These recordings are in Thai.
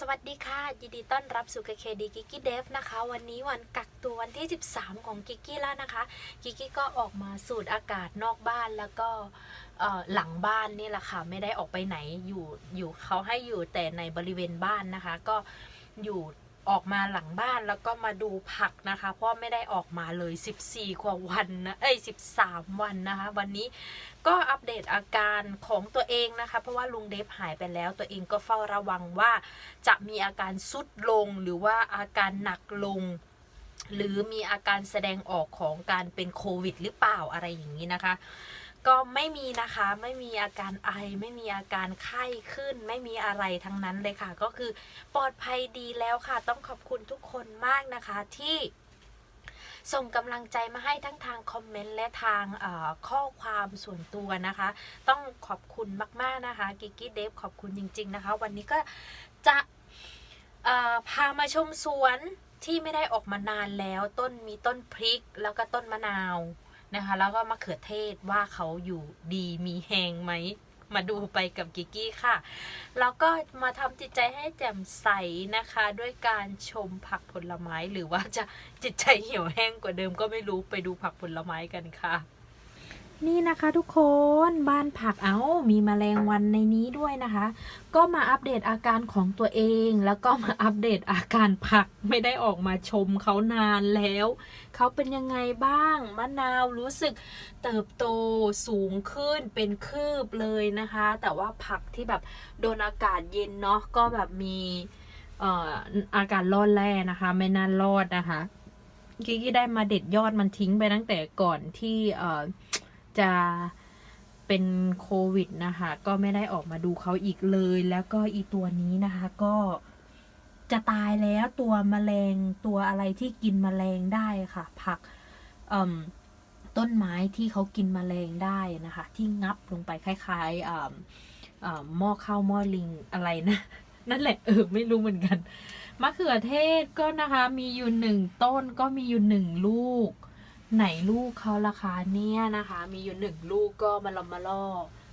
สวัสดีค่ะ ยินดีต้อนรับสู่ KKD กิกกี้เดฟนะคะ วันนี้วันกักตัววันที่ 13 ของกิกกี้แล้วนะคะกิกกี้ก็ออกมาสูดอากาศนอกบ้านแล้วก็หลังบ้านนี่แหละค่ะ ไม่ได้ออกไปไหนอยู่อยู่เขาให้อยู่แต่ในบริเวณบ้านนะคะ ก็อยู่ ออกมาหลังบ้านแล้วก็มาดูผักนะคะ เพราะไม่ได้ออกมาเลย 14 กว่าวันนะเอ้ย 13 วันนะคะ วันนี้ก็อัปเดตอาการของตัวเองนะคะ เพราะว่าลุงเดฟหายไปแล้วตัวเองก็เฝ้าระวังว่าจะมีอาการสุดลงหรือว่าอาการหนักลงหรือมีอาการแสดงออกของการเป็นโควิดหรือเปล่าอะไรอย่างนี้นะคะ ก็ไม่มีนะคะไม่มีอาการไอ ไม่มีอาการไข้ขึ้น ไม่มีอะไรทั้งนั้นเลยค่ะ ก็คือปลอดภัยดีแล้วค่ะ ต้องขอบคุณทุกคนมากนะคะที่ส่งกำลังใจมาให้ทั้งทางคอมเมนต์และทางข้อความส่วนตัวนะคะ ต้องขอบคุณมาก ๆ นะคะกิกกี้เดฟขอบคุณจริง ๆ นะคะ วันนี้ก็จะพามาชมสวนที่ไม่ได้ออกมานานแล้ว ต้นมีต้นพริกแล้วก็ต้นมะนาว นะคะ แล้วก็มะเขือเทศว่าเขาอยู่ดีมีแหงไหม มาดูไปกับกิกกี้ค่ะ แล้วก็มาทำจิตใจให้แจ่มใสนะคะ ด้วยการชมผักผลไม้หรือว่าจะจิตใจเหี่ยวแห้งกว่าเดิมก็ไม่รู้ไปดูผักผลไม้กันค่ะ นี่นะคะทุกคนบ้านผักเอา้ามีแมลงวันในนี้ด้วยนะคะ ก็มาอัปเดตอาการของตัวเอง แล้วก็มาอัปเดตอาการผักไม่ได้ออกมาชมเขานานแล้ว เขาเป็นยังไงบ้างมะนาวรู้สึกเติบโตสูงขึ้นเป็นคืบเลยนะคะ แต่ว่าผักที่แบบโดนอากาศเย็นเนาะก็แบบมีอาการรอดแร่นะคะ ไม่น่ารอดนะคะกิกกี้ได้มาเด็ดยอดมันทิ้งไปตั้งแต่ก่อนที่เอ่อ จะเป็นโควิดนะคะ ก็ไม่ได้ออกมาดูเขาอีกเลย แล้วก็อีตัวนี้นะคะ ก็จะตายแล้วตัวแมลงตัวอะไรที่กินแมลงได้ค่ะ ผักต้นไม้ที่เขากินแมลงได้นะคะ ที่งับลงไปคล้ายๆหม้อข้าวหม้อลิงอะไรนะนั่นแหละเออไม่รู้เหมือนกันมะเขือเทศก็นะคะ มีอยู่หนึ่งต้นก็มีอยู่หนึ่งลูก ไหนลูกเขาราคาเนี่ยนะคะ มีอยู่หนึ่งลูกก็มาลอมมาล่อ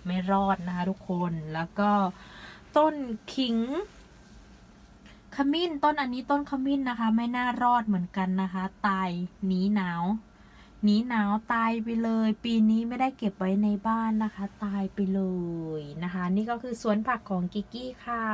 ไม่รอดนะคะทุกคนแล้วก็ต้นขิงขมิ้นต้นอันนี้ต้นขมิ้นนะคะ ไม่น่ารอดเหมือนกันนะคะ ตายหนีหนาวหนีหนาวตายไปเลย ปีนี้ไม่ได้เก็บไว้ในบ้านนะคะ ตายไปเลยนะคะ นี่ก็คือสวนผักของกิกกี้ค่ะ